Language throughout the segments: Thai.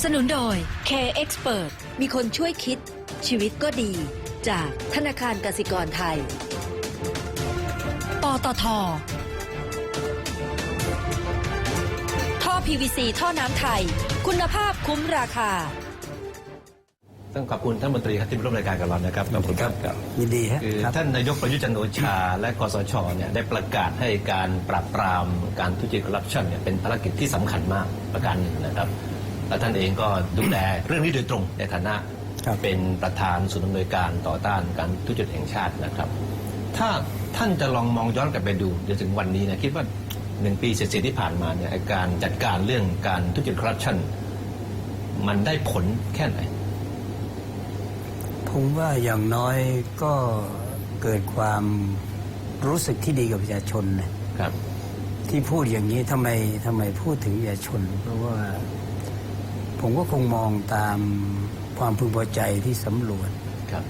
นับสนุนโดย K Expert มีคนช่วยคิด ชีวิตก็ดี จากธนาคารกสิกรไทย ปตท ท่อ PVC ท่อน้ำไทย คุณภาพคุ้มราคา ต้องขอบคุณท่านมนตรีครับที่มาร่วมรายการกับเรานะครับขอบคุณครับยินดีฮะคือครับท่านนายกประยุทธ์จันทร์โอชา และกสชเนี่ยได้ประกาศให้การปราบปรามการทุจริตคอร์รัปชันเนี่ยเป็นภารกิจที่สำคัญมากประการหนึ่งนะครับ และท่านเองก็ดูแลเรื่องนี้โดยตรงในฐานะครับเป็นประธานศูนย์อำนวยการต่อต้านการทุจริตแห่งชาตินะครับ ถ้าท่านจะลองมองย้อนกลับไปดูจนถึงวันนี้เนะคิดว่าหนึ่งปีเศษๆที่ผ่านมาเนี่ยไอ้การจัดการเรื่องการทุจริตคอร์รัปชันมันได้ผลแค่ไหน ผมว่าอย่างน้อยก็เกิดความรู้สึกที่ดีกับประชาชนนะครับ ที่พูดอย่างนี้ทำไมทำไมพูดถึงประชาชน เพราะว่า ผมก็คงมองตามความพึงพอใจที่สำรวจครับ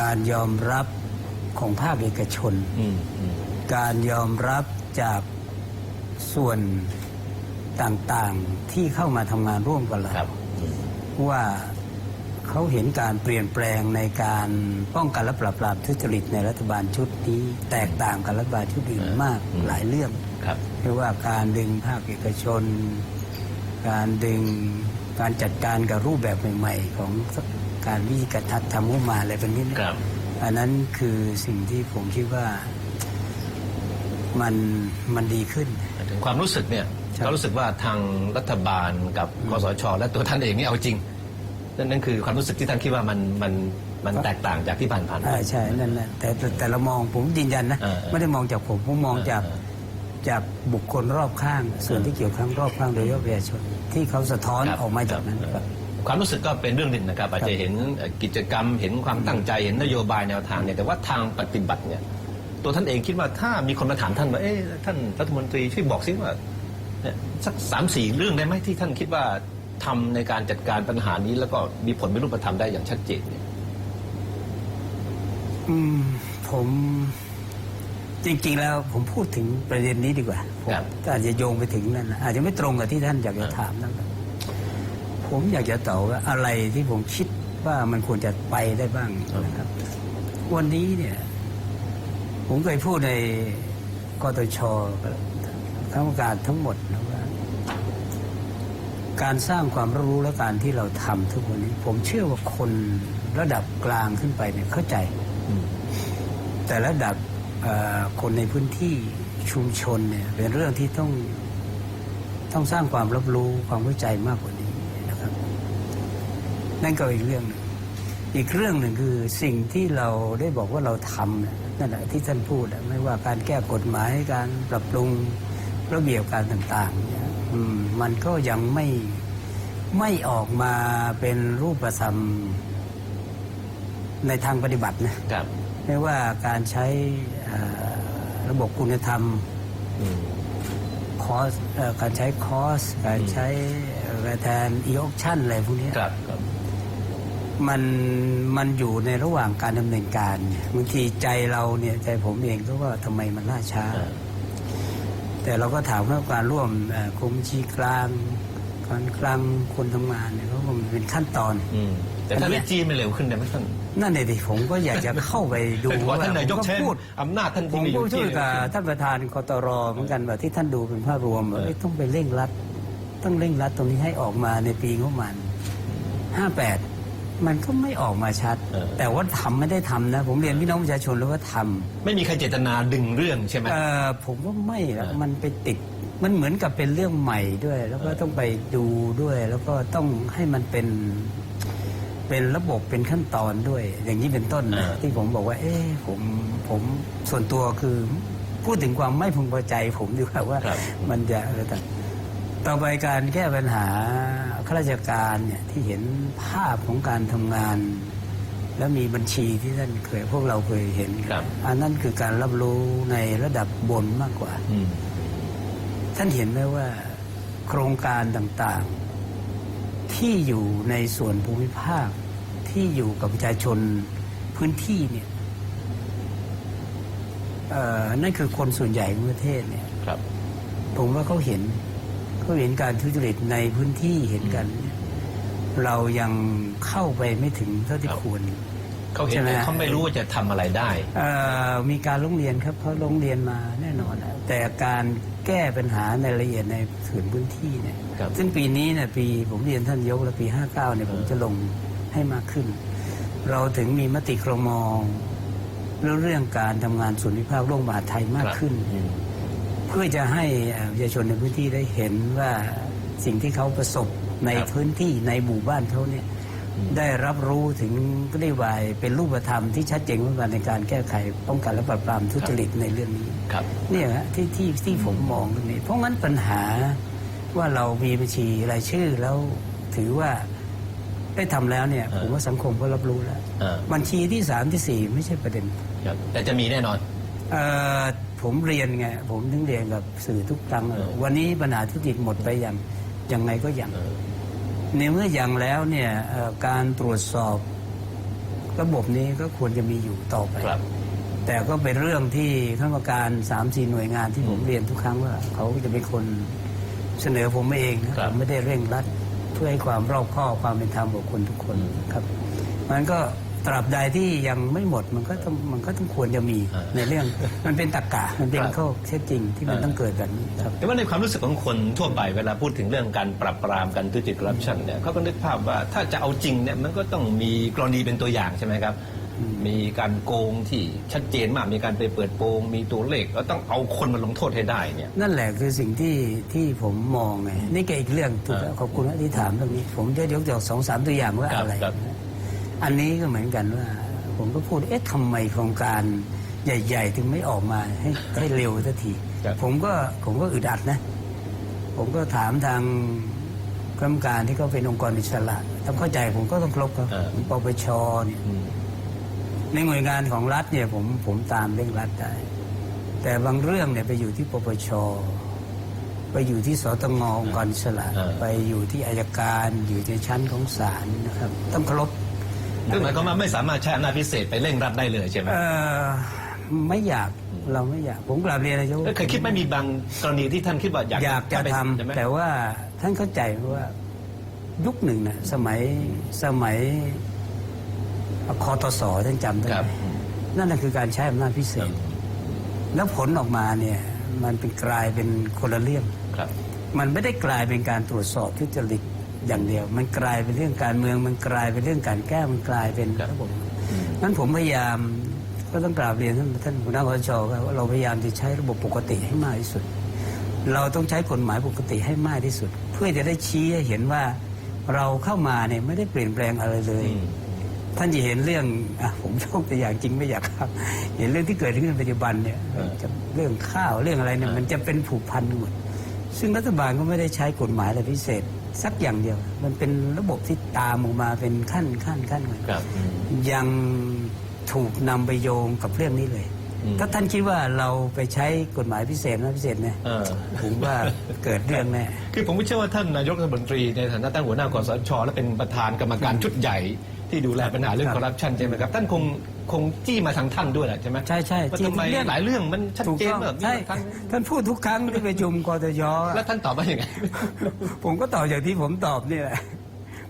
การยอมรับของภาคเอกชนอืมอืมการยอมรับจากส่วนต่างๆที่เข้ามาทำงานร่วมกับเราครับอืมว่าเขาเห็นการเปลี่ยนแปลงในการป้องกันและปราบปรามทุจริตในรัฐบาลชุดนี้ แตกต่างกับรัฐบาลชุดอื่นมากหลายเรื่องครับไม่ว่าการดึงภาคเอกชน การดึง การจัดการกับรูปแบบใหม่ ๆ ของการวิธีการทัดทำงบประมาณอะไรเป็นนี้นะครับอันนั้นคือสิ่งที่ผมคิดว่ามันมันดีขึ้น ถึงความรู้สึกเนี่ยใช่เรารู้สึกว่าทางรัฐบาลกับกสช และตัวท่านเองนี่เอาจริง นั่นนั่นคือความรู้สึกที่ท่านคิดว่ามันมันมันแตกต่างจากที่ผ่านผ่านๆมาใช่ใช่นั่นแหละแต่แต่แต่เรามองผมยืนยันนะเออเออไม่ได้มองจากผมผมมองจากเออ จากบุคคลรอบข้าง ส่วนที่เกี่ยวข้องรอบข้างโดยเฉพาะประชาชนที่เขาสะท้อนครับ ออกมาจากนั้นครับครับ ความรู้สึกก็เป็นเรื่องหนึ่งนะครับ อาจจะเห็นเอ่อกิจกรรมเห็นความตั้งใจเห็นนโยบายแนวทางเนี่ยแต่ว่าทางปฏิบัติเนี่ยตัวท่านเองคิดว่าถ้ามีคนมาถามท่านว่าเอ๊ะท่านรัฐมนตรีช่วยบอกซิว่าเนี่ยสักสามสี่เรื่องได้ไหมที่ท่านคิดว่าทำในการจัดการปัญหานี้ แล้วก็มีผลเป็นรูปธรรมได้อย่างชัดเจนเนี่ย อืมผม จริงๆแล้วผมพูดถึงประเด็นนี้ดีกว่าผมครับ อาจจะโยงไปถึงนั่นนะอาจจะไม่ตรงกับที่ท่านอยากจะถามนั่นแหละผมอยากจะตอบว่าอะไรที่ผมคิดว่ามันควรจะไปได้บ้างนะครับ วันนี้เนี่ย ผมเคยพูดในกตชคณะกรรมการทั้งหมดนะว่า การสร้างความรู้และการที่เราทำทุกวันนี้ ผมเชื่อว่าคนระดับกลางขึ้นไปเนี่ยเข้าใจ อืม แต่ระดับเอ่อ คนในพื้นที่ชุมชนเนี่ยเป็นเรื่องที่ต้องต้องสร้างความรับรู้ความเข้าใจมากกว่านี้นะครับ นั่นก็อีกเรื่องหนึ่งอีกเรื่องหนึ่งคือสิ่งที่เราได้บอกว่าเราทำเนี่ยนั่นแหละที่ท่านพูดอะไม่ว่าการแก้กฎหมายการปรับปรุงระเบียบการต่างๆเนี่ยอืมมันก็ยังไม่ไม่ออกมาเป็นรูปธรรมในทางปฏิบัตินะครับไม่ว่าการใช้เอ่อ ระบบคุณธรรมอืมคอสเอ่อการใช้คอส การใช้แทนอีออคชั่นอะไรพวกเนี้ยครับครับมันมันอยู่ในระหว่างการดำเนินการเนี่ยบางทีใจเราเนี่ยใจผมเองก็ว่าทำไมมันล่าช้าอ่าแต่เราก็ถามว่าการร่วมเอ่อกรมชีกลางการกลางคนทำงานเนี่ยเพราะว่ามันเป็นขั้นตอน อืม แต่ถ้าไม่จี้ไม่เร็วขึ้นได้ไหมท่านนั่นเลยดิผมก็อยากจะเข้าไปดูแต่ว่าท่านนายกผมใช้พูดอำนาจท่านผที่มมีอก็ยู่ช่ที่วยกับท่านประธานกตรเหมือนกันว่าที่ท่านดูเป็นภาพรวมว่าเอ้ยต้องไปเร่งรัด ต้องเร่งรัดตรงนี้ให้ออกมาในปีงบประมาณห้าแปดมันก็ไม่ออกมาชัดเออแต่ว่าทำไม่ได้ทำนะ ผมเรียนพี่น้องประชาชนแล้วว่าทไม่มีใครเจตนาดึงเรื่องใช่ไหมำเออผมว่าไม่ละเออมันไปติด มันเหมือนกับเป็นเรื่องใหม่ด้วย แล้วก็ต้องไปดูด้วย แล้วก็ต้องให้มันเป็น เป็นระบบเป็นขั้นตอนด้วย อย่างนี้เป็นต้นนะที่ผมบอกว่า เอ๊ะผมผมส่วนตัวคือ พูดถึงความไม่พึงพอใจ ผมดีกว่าว่าครับมันจะอะไรต่างต่อไปการแก้ปัญหาข้าราชการเนี่ยที่เห็นภาพของการทำงาน แล้วมีบัญชีที่ท่านเคย พวกเราเคยเห็นครับอันนั้นคือการรับรู้ในระดับบนมากกว่าอืมท่านเห็นไหมว่า โครงการต่างๆ ที่อยู่ในส่วนภูมิภาคที่อยู่กับประชาชนพื้นที่เนี่ยเอ่อนั่นคือคนส่วนใหญ่ของประเทศเนี่ยครับผมว่าเขาเห็นเขาเห็นการทุจริตในพื้นที่เห็นกันเนี่ยเรายังเข้าไปไม่ถึงเท่าที่ครับควรเขาเห็นใช่ไหมแต่เขาไม่รู้ว่าจะทำอะไรได้เอ่อมีการร้องเรียนครับเขาร้องเรียนมาแน่นอนอะแต่การ แก้ปัญหาในรายละเอียดในส่วนพื้นที่เนี่ยครับซึ่งปีนี้เนี่ยปีผมเรียนท่านนายกแล้วปี 59เนี่ยผมจะลงให้มากขึ้น เราถึงมีมติครมเรื่องเรื่องการทำงานส่วนวิภาคร่วมมหาดไทยมากขึ้นอืมเพื่อจะให้เอ่อประชาชนในพื้นที่ได้เห็นว่าสิ่งที่เขาประสบในครับพื้นที่ในหมู่บ้านเขาเนี่ยอืม ได้รับรู้ถึงก็ได้วายเป็นรูปธรรมที่ชัดเจนว่าในการแก้ไขป้องกันและปราบปรามทุจริตในเรื่องนี้ครับเนี่ยฮะที่ที่ที่ผมมองตรงนี้เพราะงั้นปัญหาว่าเรามีบัญชีรายชื่อแล้วถือว่าได้ทำแล้วเนี่ยเออผมว่าสังคมก็รับรู้แล้วอ่าบัญชีที่สามที่สี่ไม่ใช่ประเด็นครับแต่จะมีแน่นอนเอ่อผมเรียนไงผมถึงเรียนกับสื่อทุกครั้งเออวันนี้ปัญหาทุจริตหมดไปอย่างยังไงก็ยังเออ ในเมื่อยังแล้วเนี่ยเอ่อการตรวจสอบระบบนี้ก็ควรจะมีอยู่ต่อไปครับแต่ก็เป็นเรื่องที่คณะกรรมการสามสี่หน่วยงานที่ผมอืมเรียนทุกครั้งว่า เขาจะเป็นคนเสนอผมเองนะครับผมไม่ได้เร่งรัด เพื่อให้ความรอบคอบความเป็นธรรมกับคนทุกคนอืมครับมันก็ ตราบใดที่ยังไม่หมดมันก็ต้องมันก็ต้องควรจะมีอ่าในเรื่อง มันเป็นตรรกะมันเป็นครับ ข้อเท็จจริงที่มันอ่า ต้องเกิดแบบนี้ครับ แต่ว่าในความรู้สึกของคนทั่วไปเวลาพูดถึงเรื่องการปราบปรามการทุจริตคอร์รัปชันเนี่ยเขาก็นึกภาพว่าถ้าจะเอาจริงเนี่ยมันก็ต้องมีกรณีเป็นตัวอย่างใช่ไหมครับอืมมีการโกงที่ชัดเจนมากมีการไปเปิดโปง มีตัวเลขแล้วต้องเอาคนมาลงโทษให้ได้เนี่ย นั่นแหละคือสิ่งที่ที่ผมมองไงนี่ก็อีกเรื่องถูกแล้วอ่าขอบคุณนะที่ถามเรื่องนี้ ผมจะยกตัวอย่างสองสามตัวอย่างว่าครับอะไรครับนะ อันนี้ก็เหมือนกันว่า ผมก็พูดเอ๊ะทำไมโครงการใหญ่ ๆ ถึงไม่ออกมาให้ให้เร็วสักที ครับ ผมก็ผมก็อึดอัดนะ ผมก็ถามทางกรรมการที่เขาเป็นองค์กรอิสระต้องเข้าใจผมก็ต้องครบครับปปชเนี่ย อืม ในหน่วยงานของรัฐเนี่ยผมผมตามเร่งรัดได้ แต่บางเรื่องเนี่ยไปอยู่ที่ปปช ไปอยู่ที่สตงองค์กรอิสระ เออ ไปอยู่ที่อายการ อยู่ในชั้นของศาลนะครับ ต้องเคารพซึ่ง หมายความว่าไม่สามารถใช้อำนาจพิเศษไปเร่งรัดได้เลยใช่ไหมเออไม่อยากเราไม่อยากผมกลับเรียนนายกแล้วเคยคิดไหม่มีบางกรณีที่ท่านคิดว่าอยากอยากจะไปทใช่ไหมำแต่ว่าท่านเข้าใจว่ายุคหนึ่งนะสมัยสมัยคอตสท่านจำได้ครับไหมนั่นแหะคือการใช้อำนาจพิเศษ แล้วผลออกมาเนี่ยมันเป็นกลายเป็นคนละเรื่องครับมันไม่ได้กลายเป็นการตรวจสอบทุจริต อย่างเดียว มันกลายเป็นเรื่องการเมือง มันกลายเป็นเรื่องการแก้มันกลายเป็นครับระบบอืมนั้นผมพยายามก็ต้องกราบเรียนท่านท่านหัวหน้าคอสชว่าเราพยายามจะใช้ระบบปกติให้มากที่สุด เราต้องใช้กฎหมายปกติให้มากที่สุด เพื่อจะได้ชี้ให้เห็นว่าเราเข้ามาเนี่ยไม่ได้เปลี่ยนแปลงอะไรเลยอืมท่านจะเห็นเรื่องอะผมยกตัวอย่างจริงไม่อยากครับ เห็นเรื่องที่เกิดขึ้นในปัจจุบันเนี่ยเออจะเรื่องข้าวเรื่องอะไรเนี่ยเออมันจะเป็นผูกพันกันหมดซึ่งรัฐบาลก็ไม่ได้ใช้กฎหมายอะไรพิเศษ สักอย่างเดียว มันเป็นระบบที่ตามออกมาเป็นขั้นขั้นขั้นกันครับอืม ยังถูกนำไปโยงกับเรื่องนี้เลย อืม ถ้าท่านคิดว่าเราไปใช้กฎหมายพิเศษนะพิเศษเนี่ยเออผมว่าเกิดเรื่องแน่ คือผมไม่เชื่อว่าท่านนายกรัฐมนตรีในฐานะตั้งหัวหน้ากสชและเป็นประธานกรรมการชุดใหญ่ ที่ดูแลปัญหาเรื่องครับคอร์รัปชันใช่ไหมครับ ท่านคงคงจี้มาทางท่านด้วยแหละใช่ไหมใช่ใช่ว่าจี้ทำไมทุกเรื่อง หลายเรื่องมันชัดถูกเจนต้องแบบนี้ใช่ท่านท่านพูดทุกครั้งที่ประชุมกตยแล้วท่านตอบว่าอย่างไง ผมก็ตอบอย่างที่ผมตอบนี่แหละ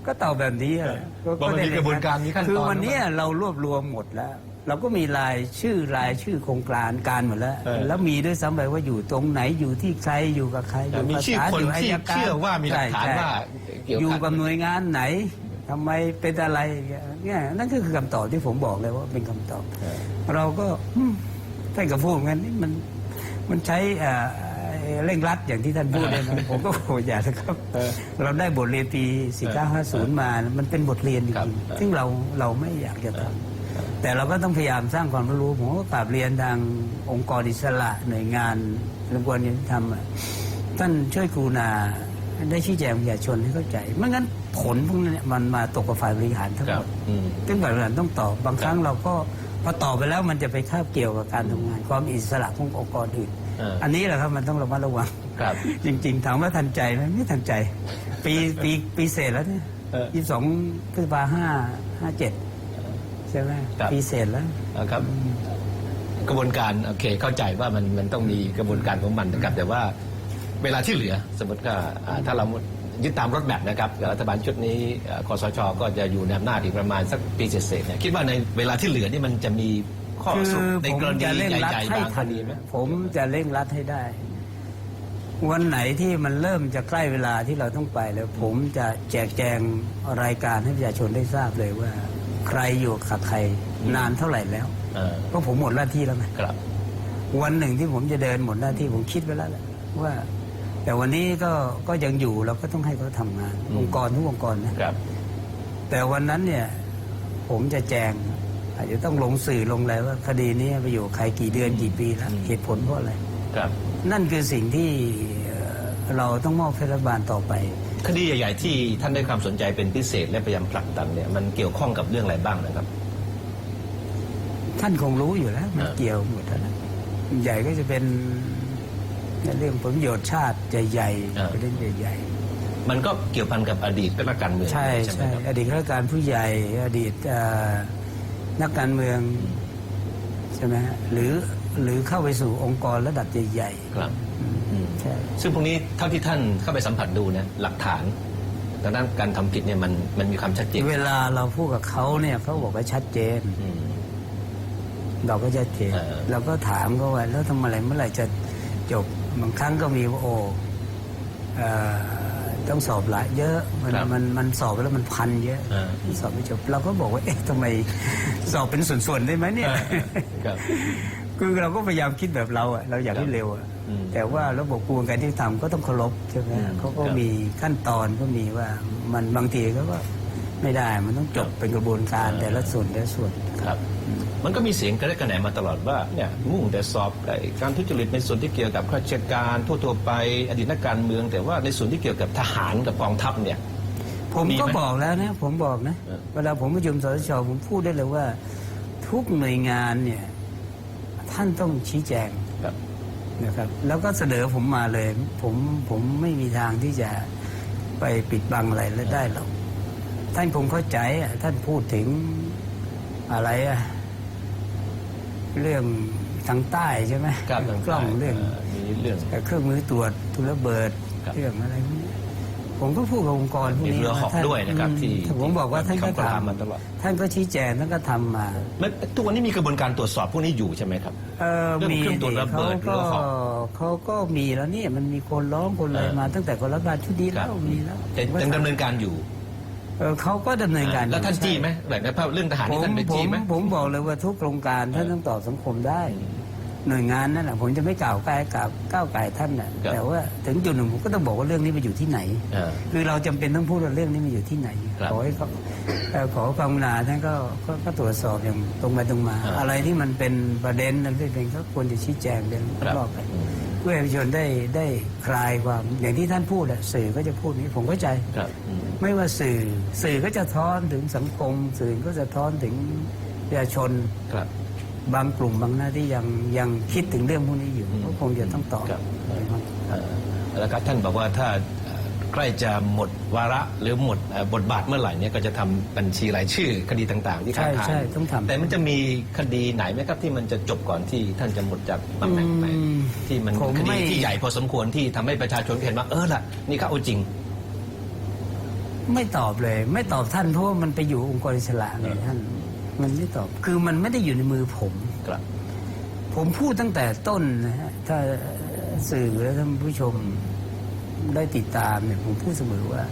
ก็ตอบแบบนี้แหละว่ามันมีกระบวนการมีขั้นตอน คือวันเนี้ยเรารวบรวมหมดแล้ว เราก็มีรายชื่อรายชื่อโครงการการหมดแล้ว เออ แล้วมีด้วยซ้ำไปว่าอยู่ตรงไหนอยู่ที่ใครอยู่กับใครอยู่มีกับชื่อศาลคนยู่ที่ยกรเชื่อว่ามีหลักฐานใช่ว่าเกี่ยวอยู่ข้กัอบหน่วยงานไหน ทำไมเป็นอะไรอย่างเงี้ยเนี่ยนั่นก็คือคำตอบที่ผมบอกเลยว่าเป็นคำตอบเออเราก็อืมท่านก็พูดงั้นนี่มันมันใช้เอ่อเร่งรัดอย่างที่ท่านพูดเลยนะผมก็โหอย่านะครับเออเราได้บทเรียนปี 4950 มา มันเป็นบทเรียนจครับริงเออๆซึ่งเราเราไม่อยากจะทำแต่เราก็ต้องพยายามสร้างความรู้ผมก็กราบเรียนทางองค์กรอิสระหน่วยงานองค์กรยุติธรรมอะท่านช่วยกรุณา ได้ชี้แจงประชาชนให้เข้าใจไม่งั้นผลพวกนี้นมันมาตกกับฝ่ายบริหารทั้งครัหมบดอืมซึ่งฝ่ายบริหารต้องตอบบางครั้งเราก็พอตอบไปแล้วมันจะไปคาบเกี่ยวกับการทำงาน ความอิสระขององค์กรอื่นเอออัอันนี้แหละครับมันต้องระมัดระวังครับ จริง ๆ ถามว่าทันใจไหมไม่ทันใจ ปีปีปีเศษแล้วเนี่ยเออยี่สิบสองพฤษภาห้าห้าเจ็ดใช่ไหมครับปีเศษแล้วอ่าครับ กระบวนการโอเคเข้าใจว่ามันมันต้องมีกระบวนการของมันนะครับแต่ว่า เวลาที่เหลือสมมติก็อ่าถ้าเรายึดตามรถแบบนะครับรัฐบาลชุดนี้เอ่อคอสชก็จะอยู่ในอำนาจอีกประมาณสักปีเศษๆเนี่ยคิดว่าในเวลาที่เหลือนี่มันจะมีข้อคืสรุปอในผมกรณีจะเร่งรัดใหญ่ๆให้บางคทันดีไหมผมจะเร่งรัดให้ได้ วันไหนที่มันเริ่มจะใกล้เวลาที่เราต้องไปแล้ว ผมจะแจกแจงรายการให้ประชาชนได้ทราบเลยว่า ใครอยู่กับใครนานเท่าไหร่แล้วเออเพราะผมหมดหน้าที่แล้วไงครับวันหนึ่งที่ผมจะเดินหมดหน้าที่ผมคิดไว้แล้วแหละว่า แต่วันนี้ก็ก็ยังอยู่เราก็ต้องให้เขาทำงานอืมองค์กรทุกองค์กรนะครับ แต่วันนั้นเนี่ย ผมจะแจง อาจจะต้องลงสื่อลงอะไรว่าคดีนี้ไปอยู่กับใครกี่เดือนกี่ปีแล้ว เหตุผลเพราะอะไรครับ นั่นคือสิ่งที่เอ่อเราต้องมอบให้รัฐบาลต่อไป คดีใหญ่ๆที่ท่านได้ความสนใจเป็นพิเศษและพยายามผลักดันเนี่ยมันเกี่ยวข้องกับเรื่องอะไรบ้างนะครับ ท่านคงรู้อยู่แล้วมันอ่าเกี่ยวหมดแล้วนะใหญ่ก็จะเป็น เรื่องผลประโยชน์ชาติใหญ่ๆประเด็นใหญ่ๆมันก็เกี่ยวพันกับอดีตและการเมืองใช่ไหมใช่ครับ อดีตข้าราชการผู้ใหญ่ อดีตเอ่อนักการเมืองใช่ไหมฮะหรือหรือเข้าไปสู่องค์กรระดับใหญ่ครับๆอืมอืมใช่ ซึ่งพวกนี้เท่าที่ท่านเข้าไปสัมผัสดูเนี่ยหลักฐานทางด้านการทำผิดเนี่ยมันมันมีความชัดเจนเวลาเราพูดกับเขาเนี่ยเขาบอกว่าชัดเจน อืม เราก็ชัดเจนเออ เราก็ถามเขาว่าแล้วทำอะไรเมื่อไหร่จะจบ บางครั้งก็มีว่าโอ้เอ่อต้องสอบหลายเยอะมันมันมันสอบแล้วมันพันเยอะอ่าสอบไม่จบเราก็บอกว่าเอ๊ะทำไมสอบเป็นส่วนๆได้ไหมเนี่ยครับคือเราก็พยายามคิดแบบเราอะเราอยากให้เร็วอะอืมแต่ว่าระบบกระบวนการที่ทำก็ต้องเคารพใช่ไหมอืมเขาก็ครับมีขั้นตอนก็มีว่ามันบางทีเขาก็ ไม่ได้มันต้องจบครับเป็นกระบวนการเออแต่ละส่วนแต่ละส่วนครับ มันก็มีเสียงกระแนกระแหนมาตลอดว่าเนี่ยมุ่งแต่สอบไอ้การทุจริตในส่วนที่เกี่ยวกับข้าราชการทั่วๆไปอดีตนักการเมือง แต่ว่าในส่วนที่เกี่ยวกับทหารกับกองทัพเนี่ยผมมีไหมก็บอกแล้วนะผมบอกนะเออเวลาผมประชุมสสชผมพูดได้เลยว่า ทุกหน่วยงานเนี่ยท่านต้องชี้แจงครับนะครับ แล้วก็เสนอผมมาเลย ผมผมไม่มีทางที่จะไปปิดบังอะไรแล้วได้หรอก ท่านคงเข้าใจอะท่านพูดถึงอะไรอะเรื่องทางใต้ใช่ไหมครับเรื่องกล้องเรื่องมีเรื่องเครื่องมือตรวจทุระเบิดครับเรื่องอะไรพวกนี้ผมก็พูดกับองค์กรพวกมีนี้เรือหอกท่านด้วยนะครับที่อืมผมบอกว่าท่านก็คำกล่าวมาตทำลอดท่านก็ชี้แจงท่านก็ทำมามันทุกวันนี้มีกระบวนการตรวจสอบพวกนี้อยู่ใช่ไหมครับเออเรื่องมีเครื่องตรวจระเบิดเขาก็เรือหอกเขาก็มีแล้วเนี่ยมันมีคนร้องคนอะไรเออมา ตั้งแต่คนรัฐบาลชุดนี้คแล้รับวมีแล้วแต่ยังดำเนินการอยู่ เออเขาก็ดำเนินการแล้วท่านอยู่จี้ไหมแบบในภาพเรื่องทหารผนี่มท่านไปผจี้มไหม ผมบอกเลยว่าทุกโครงการท่านต้องตอบสังคมได้ หน่วยงานนั่นแหละผมจะไม่กล่าวไกลกับก้าวไก่ท่านน่ะครับ แต่ว่าถึงจุดหนึ่งผมก็ต้องบอกว่าเรื่องนี้มันอยู่ที่ไหนอ่าคือเราจำเป็นต้องพูดว่าเรื่องนี้มันอยู่ที่ไหน ครับ ขอให้เขาเอ่อขอความกรุณาท่านก็ก็ก็ตรวจสอบอย่างตรงไปตรงมาอ่าอะไรที่มันเป็นประเด็นนั้นเป็นก็ควรจะชี้แจงเรื่องครับรอบไป เพื่อให้ประชาชนได้ได้คลายความอย่างที่ท่านพูดอะสื่อก็จะพูดนี้ผมเข้าใจ ครับอืม ไม่ว่าสื่อสื่อก็จะท้อนถึงสังคม สื่อก็จะท้อนถึงประชาชนครับ บางกลุ่มบางหน้าที่ยังยังคิดถึงเรื่องพวกนี้อยู่อืมก็คงจะต้องตอบครับครับ เอ่อแล้วครับท่านบอกว่าถ้าเอ่อ ใกล้จะหมดวาระหรือหมดเอ่อบทบาทเมื่อไหร่เนี่ยก็จะทำบัญชีรายชื่อคดีต่างๆ ที่ค้างคาใช่ใช่ต้องทำแต่มันจะมีคดีไหนไหมครับที่มันจะจบก่อนที่ท่านจะหมดจากตำแหน่งไปอืมที่มันผมคดีไม่ที่ใหญ่พอสมควรที่ทำให้ประชาชนเห็นว่าเออล่ะนี่เขาเอาจริง ไม่ตอบเลย ไม่ตอบท่านเพราะว่ามันไปอยู่องค์กรอิสระไงท่าน มันไม่ตอบคือมันไม่ได้อยู่ในมือผมครับ ผมพูดตั้งแต่ต้นนะฮะถ้าสื่อและท่านผู้ชม ได้ติดตามเนี่ยผมพูดเสมอว่า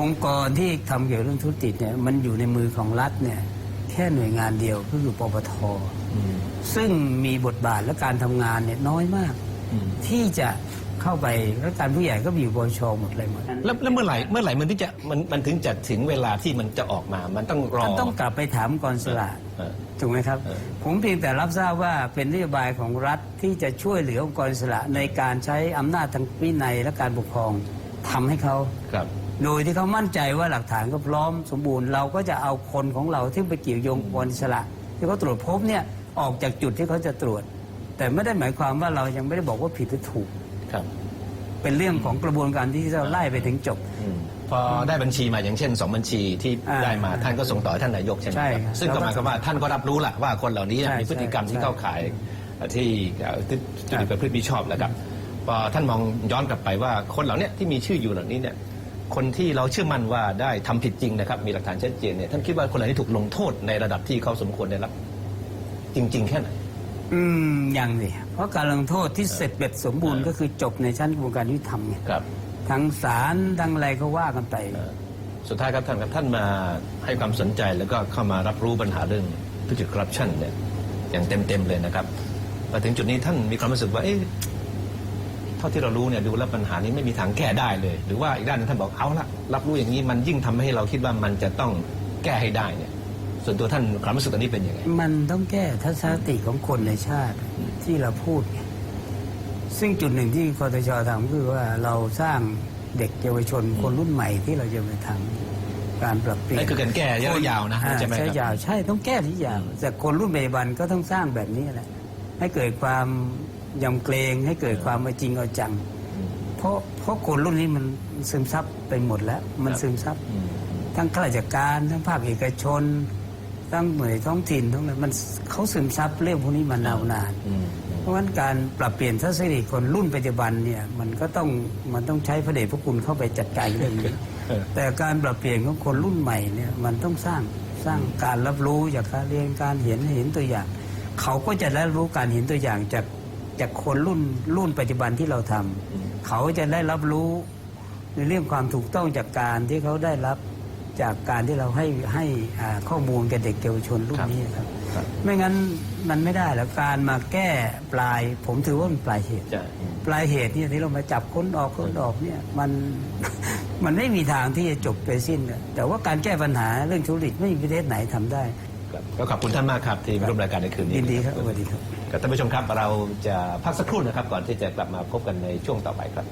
องค์กรที่ทำเกี่ยวกับเรื่องธุรกิจเนี่ยมันอยู่ในมือของรัฐเนี่ยแค่หน่วยงานเดียวก็คือปปทอืมซึ่งมีบทบาทและการทำงานเนี่ยน้อยมากอืมที่จะ เข้าไปแล้วการผู้ใหญ่ก็มีอยู่บนชหมดเลยหมดแล้วแล้วเมื่อไหร่เมื่อไหร่มันถึงจะมันมันถึงจะถึงเวลาที่มันจะออกมา มันต้องรอท่านต้องกลับไปถามกองสลากเออ ถูกไหมครับ เออ ผมเพียงแต่รับทราบว่าเป็นนโยบายของรัฐที่จะช่วยเหลือองค์กรอิสระในการใช้อำนาจทางวินัยและการปกครองทำให้เขา ครับ โดยที่เขามั่นใจว่าหลักฐานก็พร้อมสมบูรณ์เราก็จะเอาคนของเราที่ไปเกี่ยวโยงองค์กรอิสระที่เขาตรวจพบเนี่ยออกจากจุดที่เขาจะตรวจ แต่ไม่ได้หมายความว่าเรายังไม่ได้บอกว่าผิดหรือถูก ครับ เป็นเรื่องของกระบวนการที่จะไล่ไปถึงจบ อืมพอได้บัญชีมาอย่างเช่นสองบัญชีที่อ่าได้มาท่านก็ส่งต่อให้ท่านนายกใช่ไหมใช่ครับครับซึ่งก็หมายความว่าท่านก็รับรู้แหละว่าคนเหล่านี้ใช่มีพฤติกรรมที่ใช่เข้าข่ายที่เอ่อที่ที่ประพฤติมิชอบแล้วครับพอท่านมองย้อนกลับไปว่าคนเหล่านี้ที่มีชื่ออยู่เหล่านี้เนี่ยคนที่เราเชื่อมั่นว่าได้ทำผิดจริงนะครับ มีหลักฐานชัดเจนเนี่ยท่านคิดว่าคนเหล่านี้ถูกลงโทษในระดับที่เขาสมควรได้รับ จริง ๆ แค่ไหน อืมยังสิ เพราะการลงโทษที่เสร็จเบ็ดสมบูรณ์เออก็คือจบในชั้นกระบวนการยุติธรรมไงครับ ทั้งศาลทั้งอะไรก็ว่ากันไปเอ่อสุดท้ายครับท่านครับท่านมาให้ความสนใจแล้วก็เข้ามารับรู้ปัญหาเรื่องทุจริตคอร์รัปชันเนี่ยอย่างเต็มๆเลยนะครับมาถึงจุดนี้ท่านมีความรู้สึกว่าเอ๊ะเท่าที่เรารู้เนี่ยดูแล้วปัญหานี้ไม่มีทางแก้ได้เลย หรือว่าอีกด้านหนึงท่านบอกเอาละรับรู้อย่างนี้มันยิ่งทำให้เราคิดว่ามันจะต้องแก้ให้ได้เนี่ยส่วนตัวท่านความรู้สึกตอนนี้เป็นยังไงมันต้องแก้ทัศนคติของคนในชาติ ที่เราพูดไงซึ่งจุดหนึ่งที่คอตชทำคือว่าเราสร้างเด็กเยาวชนคนรุ่นใหม่ที่เราจะไปทำการปรับเปลี่ยนนั่นคือการแก้ระยะยาวนะอ่ใช่ไหมครับใช่ยาวใช่ต้องแก้ที่ยาวแต่คนรุ่นปัจจุบันก็ต้องสร้างแบบนี้แหละให้เกิดความยำเกรงให้เกิดความเอาจริงเอาจัง เพราะเพราะคนรุ่นนี้มันซึมซับไปหมดแล้ว มันซึมซับอืมทั้งข้าราชการทั้งภาคเอกชน ทั้งหน่วยท้องถิ่นทั้งนั้นมันเขาซึมซับเรื่องพวกนี้มานานนานอืมเพราะฉะนั้นการปรับเปลี่ยนทัศนคติคนรุ่นปัจจุบันเนี่ยมันก็ต้องมันต้องใช้พระเดชพระคุณเข้าไปจัดการเรื่องนี้เออแต่การปรับเปลี่ยนของคนรุ่นใหม่เนี่ยมันต้องสร้างสร้างการรับรู้จากการเรียนการเห็นเห็นตัวอย่าง เขาก็จะได้รู้การเห็นตัวอย่างจากจากคนรุ่นรุ่นปัจจุบันที่เราทำเขาจะได้รับรู้ในเรื่องความถูกต้องจากการที่เขาได้รับ จากการที่เราให้ให้อ่าข้อมูลกับเด็กเยาวชนรุ่นนี้ครับครับ ไม่งั้นมันไม่ได้แล้วการมาแก้ปลาย ผมถือว่ามันปลายเหตุใช่อืมปลายเหตุเนี่ยที่เรามาจับคนออกคนออกเนี่ยมันมันไม่มีทางที่จะจบไปสิ้นอะแต่ว่าการแก้ปัญหาเรื่องทุจริตไม่มีประเทศไหนทำได้ครับก็ขอบคุณท่านมากครับที่มาร่วมรายการในคืนนี้ยินดีครับสวัสดีครับครับท่านผู้ชมครับเราจะพักสักครู่นะครับ ก่อนที่จะกลับมาพบกันในช่วงต่อไปครับ